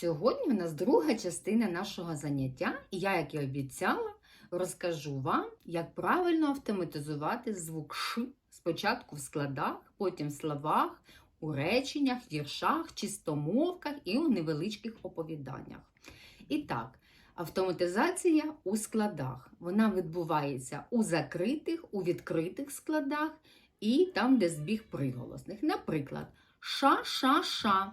Сьогодні у нас друга частина нашого заняття, і я, як і обіцяла, розкажу вам, як правильно автоматизувати звук Ш спочатку в складах, потім в словах, у реченнях, віршах, чистомовках і у невеличких оповіданнях. І так, автоматизація у складах. Вона відбувається у закритих, у відкритих складах і там, де збіг приголосних. Наприклад, ша-ша-ша,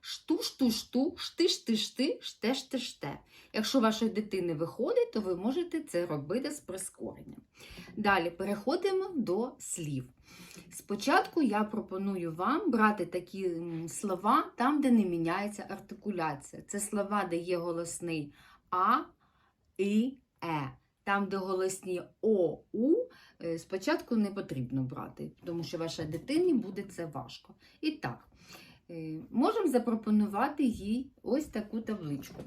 шо-шо-шо, ош-ош-ош, што-што-што, уш-уш-уш, иш-иш-иш, еш-еш-еш, шту-шту-шту, шти-шти-шти, ште-ште-ште. Якщо вашої дитини виходить, то ви можете це робити з прискоренням. Далі переходимо до слів. Спочатку я пропоную вам брати такі слова там, де не міняється артикуляція. Це слова, де є голосний А, І, Е. Там, де голосні О, У, е, спочатку не потрібно брати, тому що вашій дитині буде це важко. І так, можемо запропонувати їй ось таку табличку.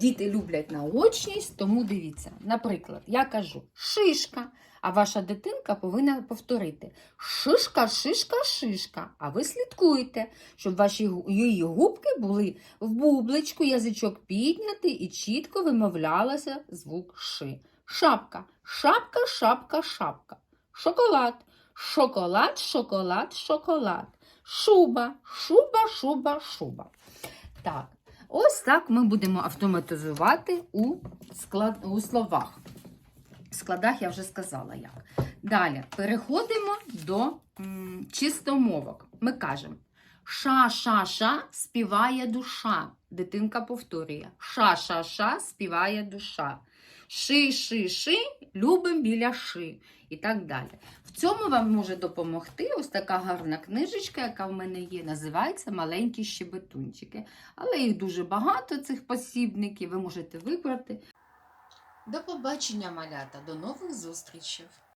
Діти люблять наочність, тому дивіться. Наприклад, я кажу шишка, а ваша дитинка повинна повторити шишка, шишка, шишка. А ви слідкуєте, щоб ваші її губки були в бубличку, язичок піднятий і чітко вимовлялося звук ши. Шапка, шапка, шапка, шапка. Шоколад, шоколад, шоколад, шоколад. Шуба, шуба, шуба, шуба. Так, ось так ми будемо автоматизувати у, склад... у словах. В складах я вже сказала як. Далі переходимо до м, чистомовок. Ми кажемо: ша-ша-ша співає душа. Дитинка повторює: ша-ша-ша співає душа. Ши-ши-ши, любим біля ши. І так далі. В цьому вам може допомогти ось така гарна книжечка, яка в мене є. Називається Маленькі щебетунчики. Але їх дуже багато, цих посібників. Ви можете вибрати. До побачення, малята, до нових зустрічей!